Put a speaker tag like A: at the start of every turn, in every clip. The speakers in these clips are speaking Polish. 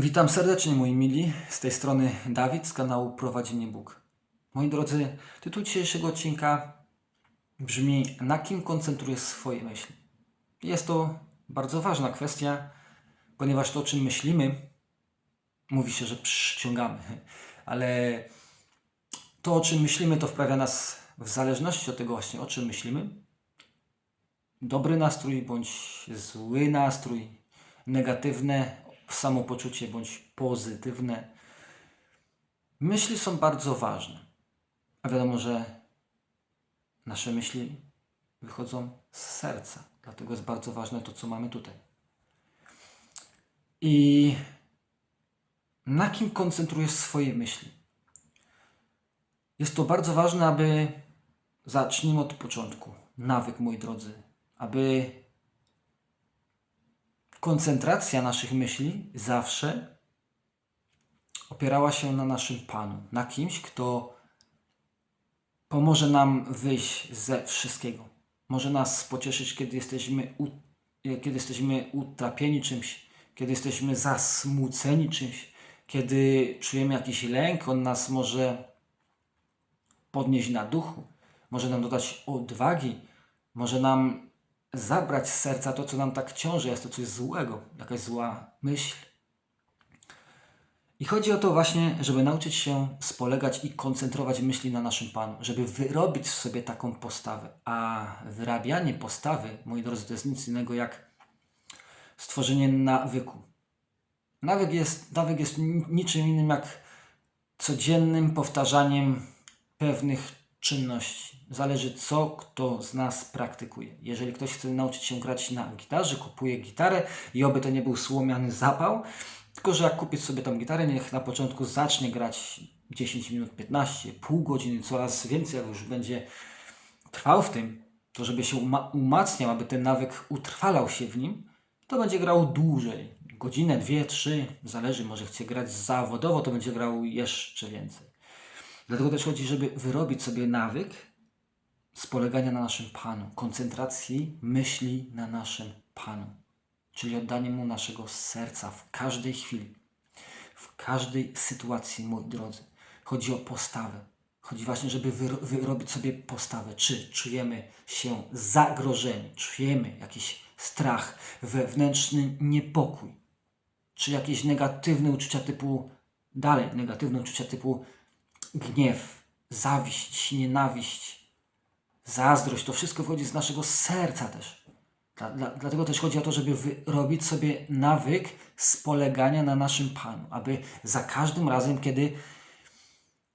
A: Witam serdecznie moi mili, z tej strony Dawid z kanału Prowadzi mnie Bóg. Moi drodzy, tytuł dzisiejszego odcinka brzmi Na kim koncentrujesz swoje myśli? Jest to bardzo ważna kwestia, ponieważ to o czym myślimy, mówi się, że przyciągamy, ale to o czym myślimy to wprawia nas w zależności od tego właśnie o czym myślimy. Dobry nastrój bądź zły nastrój, negatywne samopoczucie bądź pozytywne. Myśli są bardzo ważne. A wiadomo, że nasze myśli wychodzą z serca. Dlatego jest bardzo ważne to, co mamy tutaj. I na kim koncentrujesz swoje myśli? Jest to bardzo ważne, aby zacznijmy od początku. Nawyk, moi drodzy, aby koncentracja naszych myśli zawsze opierała się na naszym Panu, na kimś, kto pomoże nam wyjść ze wszystkiego. Może nas pocieszyć, kiedy jesteśmy, u, kiedy jesteśmy utrapieni czymś, kiedy jesteśmy zasmuceni czymś, kiedy czujemy jakiś lęk, on nas może podnieść na duchu, może nam dodać odwagi, może nam zabrać z serca to, co nam tak ciąży, jest to coś złego, jakaś zła myśl. I chodzi o to właśnie, żeby nauczyć się spolegać i koncentrować myśli na naszym Panu, żeby wyrobić w sobie taką postawę. A wyrabianie postawy, moi drodzy, to jest nic innego jak stworzenie nawyku. Nawyk jest, nawyk jest ni- niczym innym jak codziennym powtarzaniem pewnych czynności. Zależy, co kto z nas praktykuje. Jeżeli ktoś chce nauczyć się grać na gitarze, kupuje gitarę i oby to nie był słomiany zapał, tylko że jak kupić sobie tą gitarę, niech na początku zacznie grać 10 minut, 15, pół godziny, coraz więcej, jak już będzie trwał w tym, to żeby się uma- umacniał, aby ten nawyk utrwalał się w nim, to będzie grał dłużej. Godzinę, dwie, trzy, zależy, może chce grać zawodowo, to będzie grał jeszcze więcej. Dlatego też chodzi, żeby wyrobić sobie nawyk z polegania na naszym Panu, koncentracji myśli na naszym Panu, czyli oddanie Mu naszego serca w każdej chwili, w każdej sytuacji, moi drodzy. Chodzi o postawę. Chodzi właśnie, żeby wyro- wyrobić sobie postawę. Czy czujemy się zagrożeni, czujemy jakiś strach, wewnętrzny niepokój, czy jakieś negatywne uczucia typu, dalej, negatywne uczucia typu gniew, zawiść, nienawiść, zazdrość, to wszystko wychodzi z naszego serca też. Dla, dla, dlatego też chodzi o to, żeby wyrobić sobie nawyk spolegania na naszym Panu, aby za każdym razem, kiedy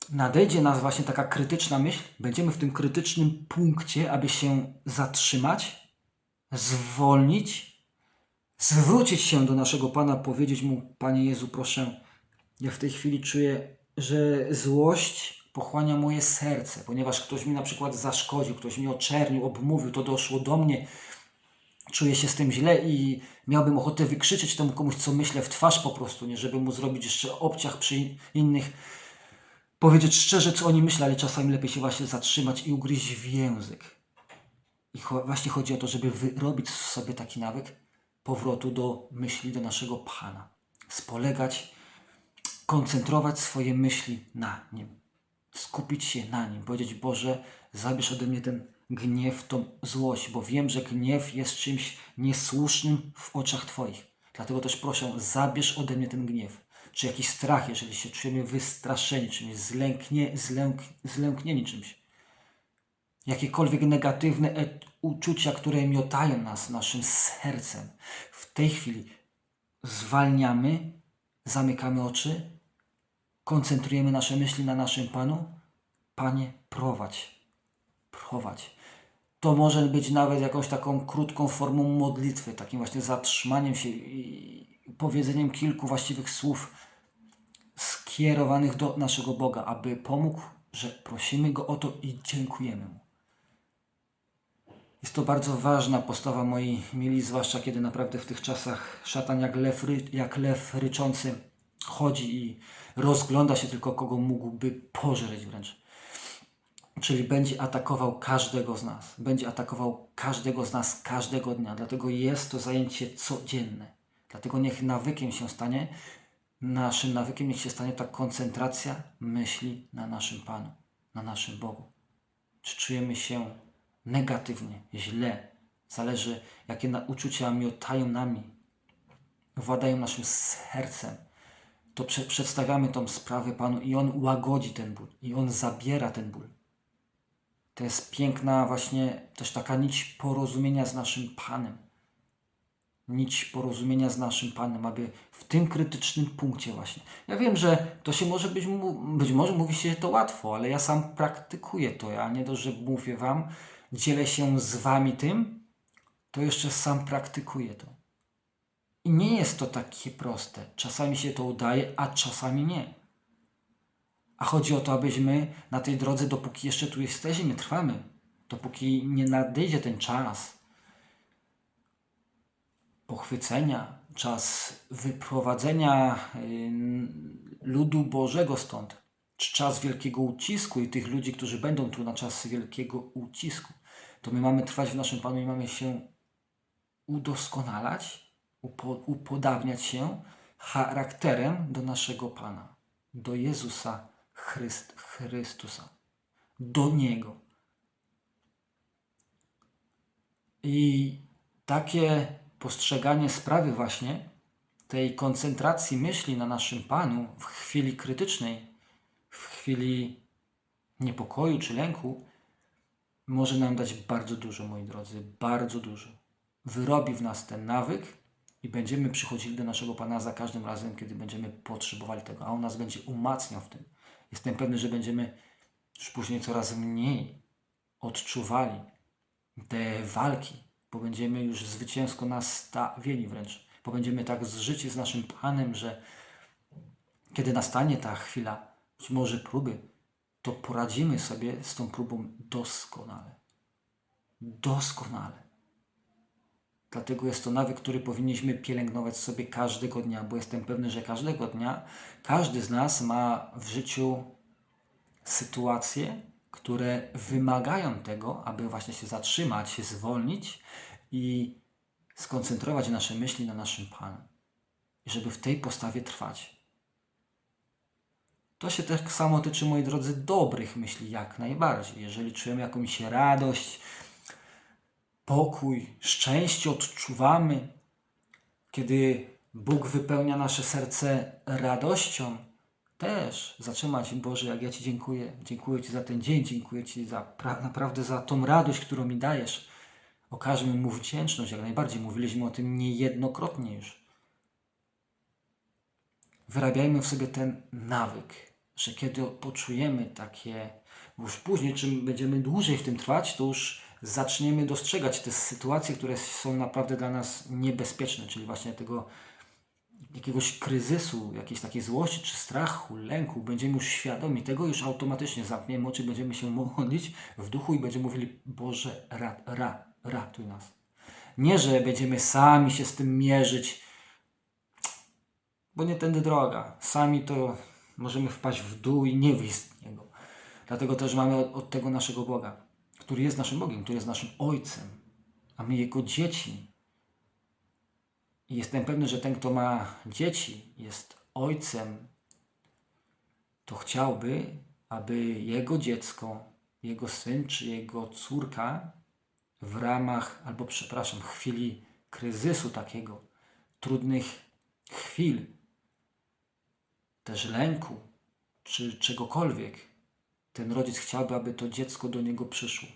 A: nadejdzie nas właśnie taka krytyczna myśl, będziemy w tym krytycznym punkcie, aby się zatrzymać, zwolnić, zwrócić się do naszego Pana, powiedzieć Mu, Panie Jezu, proszę, ja w tej chwili czuję, że złość pochłania moje serce, ponieważ ktoś mi na przykład zaszkodził, ktoś mi oczernił, obmówił, to doszło do mnie, czuję się z tym źle i miałbym ochotę wykrzyczeć temu komuś, co myślę w twarz po prostu, nie żeby mu zrobić jeszcze obciach przy innych, powiedzieć szczerze, co oni myślą, ale czasami lepiej się właśnie zatrzymać i ugryźć w język. I właśnie chodzi o to, żeby wyrobić sobie taki nawyk powrotu do myśli, do naszego Pana. Spolegać, koncentrować swoje myśli na Nim. Skupić się na Nim. Powiedzieć, Boże, zabierz ode mnie ten gniew, tą złość, bo wiem, że gniew jest czymś niesłusznym w oczach Twoich. Dlatego też proszę, zabierz ode mnie ten gniew. Czy jakiś strach, jeżeli się czujemy wystraszeni czymś, zlęknie, zlęk, zlęknieni czymś jakiekolwiek negatywne e- uczucia, które miotają nas naszym sercem. W tej chwili zwalniamy, zamykamy oczy, koncentrujemy nasze myśli na naszym Panu. Panie, prowadź, prowadź. To może być nawet jakąś taką krótką formą modlitwy, takim właśnie zatrzymaniem się i powiedzeniem kilku właściwych słów skierowanych do naszego Boga, aby pomógł, że prosimy Go o to i dziękujemy Mu. Jest to bardzo ważna postawa, moi mili, zwłaszcza kiedy naprawdę w tych czasach szatan jak lew, jak lew ryczący chodzi i rozgląda się tylko, kogo mógłby pożreć wręcz. Czyli będzie atakował każdego z nas. Będzie atakował każdego z nas każdego dnia. Dlatego jest to zajęcie codzienne. Dlatego niech nawykiem się stanie naszym nawykiem niech się stanie ta koncentracja myśli na naszym Panu, na naszym Bogu. Czy czujemy się negatywnie, źle, zależy jakie uczucia miotają nami, władają naszym sercem, to prze, przedstawiamy tą sprawę Panu i On łagodzi ten ból, i On zabiera ten ból. To jest piękna właśnie też taka nić porozumienia z naszym Panem. Nić porozumienia z naszym Panem, aby w tym krytycznym punkcie właśnie. Ja wiem, że to się może być, być może mówi się to łatwo, ale ja sam praktykuję to. Ja nie dość, że mówię Wam, dzielę się z Wami tym, to jeszcze sam praktykuję to. I nie jest to takie proste. Czasami się to udaje, a czasami nie. A chodzi o to, abyśmy na tej drodze, dopóki jeszcze tu jesteśmy, trwamy, dopóki nie nadejdzie ten czas pochwycenia, czas wyprowadzenia ym, ludu Bożego stąd, czy czas wielkiego ucisku i tych ludzi, którzy będą tu na czas wielkiego ucisku, to my mamy trwać w naszym Panu i mamy się udoskonalać, upodabniać się charakterem do naszego Pana, do Jezusa Chryst, Chrystusa, do Niego. I takie postrzeganie sprawy właśnie, tej koncentracji myśli na naszym Panu w chwili krytycznej, w chwili niepokoju czy lęku, może nam dać bardzo dużo, moi drodzy, bardzo dużo. Wyrobi w nas ten nawyk i będziemy przychodzili do naszego Pana za każdym razem, kiedy będziemy potrzebowali tego, a On nas będzie umacniał w tym. Jestem pewny, że będziemy już później coraz mniej odczuwali te walki, bo będziemy już zwycięsko nastawieni wręcz, bo będziemy tak zżyci z naszym Panem, że kiedy nastanie ta chwila, być może próby, to poradzimy sobie z tą próbą doskonale. Doskonale. Dlatego jest to nawyk, który powinniśmy pielęgnować sobie każdego dnia, bo jestem pewny, że każdego dnia każdy z nas ma w życiu sytuacje, które wymagają tego, aby właśnie się zatrzymać, się zwolnić i skoncentrować nasze myśli na naszym Panu. I żeby w tej postawie trwać. To się tak samo tyczy, moi drodzy, dobrych myśli, jak najbardziej. Jeżeli czujemy jakąś radość, pokój, szczęście odczuwamy, kiedy Bóg wypełnia nasze serce radością, też zatrzymać, Boże, jak ja Ci dziękuję. Dziękuję Ci za ten dzień, dziękuję Ci za, pra- naprawdę za tą radość, którą mi dajesz. Okażmy Mu wdzięczność, jak najbardziej. Mówiliśmy o tym niejednokrotnie już. Wyrabiajmy w sobie ten nawyk, że kiedy poczujemy takie, już później, czym będziemy dłużej w tym trwać, to już zaczniemy dostrzegać te sytuacje, które są naprawdę dla nas niebezpieczne, czyli właśnie tego jakiegoś kryzysu, jakiejś takiej złości czy strachu, lęku, będziemy już świadomi tego, już automatycznie zamkniemy oczy, będziemy się modlić w duchu i będziemy mówili Boże, ra, ra, ratuj nas. Nie, że będziemy sami się z tym mierzyć, bo nie tędy droga. Sami to możemy wpaść w dół i nie wyjść z niego. Dlatego też mamy od, od tego naszego Boga, który jest naszym Bogiem, który jest naszym Ojcem, a my Jego dzieci. I jestem pewny, że ten, kto ma dzieci, jest ojcem, to chciałby, aby jego dziecko, jego syn czy jego córka w ramach, albo przepraszam, chwili kryzysu takiego, trudnych chwil, też lęku, czy czegokolwiek, ten rodzic chciałby, aby to dziecko do niego przyszło.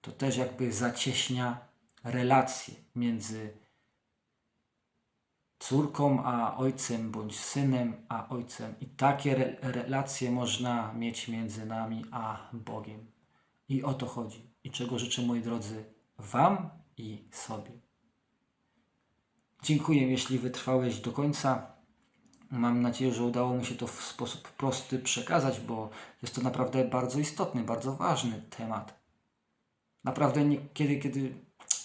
A: To też jakby zacieśnia relacje między córką a ojcem, bądź synem a ojcem. I takie re- relacje można mieć między nami a Bogiem. I o to chodzi. I czego życzę, moi drodzy, Wam i sobie. Dziękuję, jeśli wytrwałeś do końca. Mam nadzieję, że udało mi się to w sposób prosty przekazać, bo jest to naprawdę bardzo istotny, bardzo ważny temat. Naprawdę niekiedy, kiedy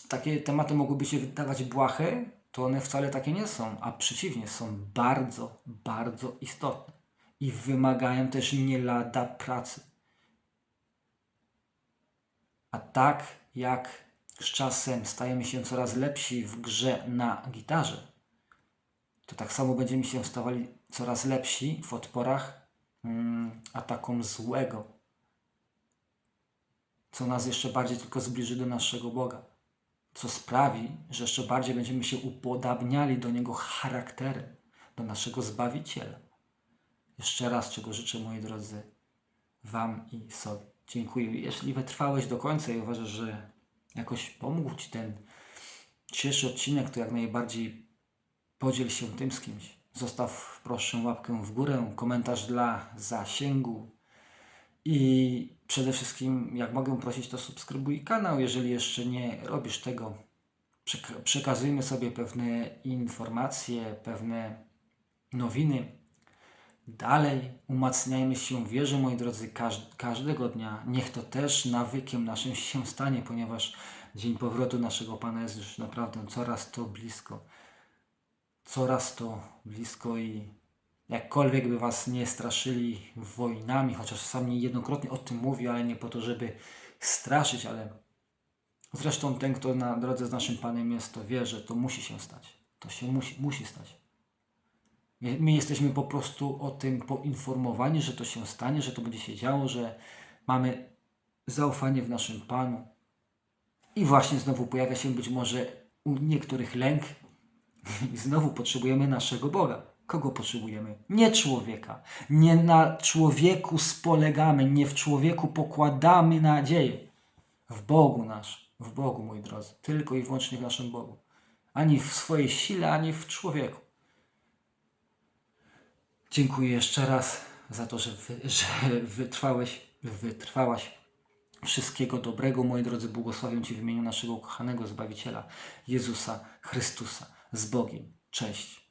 A: takie tematy mogłyby się wydawać błahe, to one wcale takie nie są, a przeciwnie, są bardzo, bardzo istotne i wymagają też nie lada pracy. A tak jak z czasem stajemy się coraz lepsi w grze na gitarze, to tak samo będziemy się stawali coraz lepsi w odporach mm, atakom złego, co nas jeszcze bardziej tylko zbliży do naszego Boga, co sprawi, że jeszcze bardziej będziemy się upodabniali do Niego charakterem, do naszego Zbawiciela. Jeszcze raz, czego życzę, moi drodzy, Wam i sobie. Dziękuję. Jeśli wytrwałeś do końca i uważasz, że jakoś pomógł Ci ten dzisiejszy odcinek, to jak najbardziej podziel się tym z kimś. Zostaw proszę łapkę w górę, komentarz dla zasięgu i przede wszystkim, jak mogę prosić, to subskrybuj kanał, jeżeli jeszcze nie robisz tego. Przek- przekazujmy sobie pewne informacje, pewne nowiny. Dalej umacniajmy się w wierze, moi drodzy, każ- każdego dnia. Niech to też nawykiem naszym się stanie, ponieważ dzień powrotu naszego Pana jest już naprawdę coraz to blisko. Coraz to blisko i jakkolwiek by Was nie straszyli wojnami, chociaż sam niejednokrotnie o tym mówi, ale nie po to, żeby straszyć, ale zresztą ten, kto na drodze z naszym Panem jest, to wie, że to musi się stać. To się musi, musi stać. My my jesteśmy po prostu o tym poinformowani, że to się stanie, że to będzie się działo, że mamy zaufanie w naszym Panu. I właśnie znowu pojawia się być może u niektórych lęk. I znowu potrzebujemy naszego Boga. Kogo potrzebujemy? Nie człowieka. Nie na człowieku spolegamy, nie w człowieku pokładamy nadzieję. W Bogu nasz, w Bogu, moi drodzy. Tylko i wyłącznie w naszym Bogu. Ani w swojej sile, ani w człowieku. Dziękuję jeszcze raz za to, że, wy, że wytrwałeś, wytrwałaś. Wszystkiego dobrego, moi drodzy, błogosławię Ci w imieniu naszego ukochanego Zbawiciela, Jezusa Chrystusa. Z Bogiem. Cześć.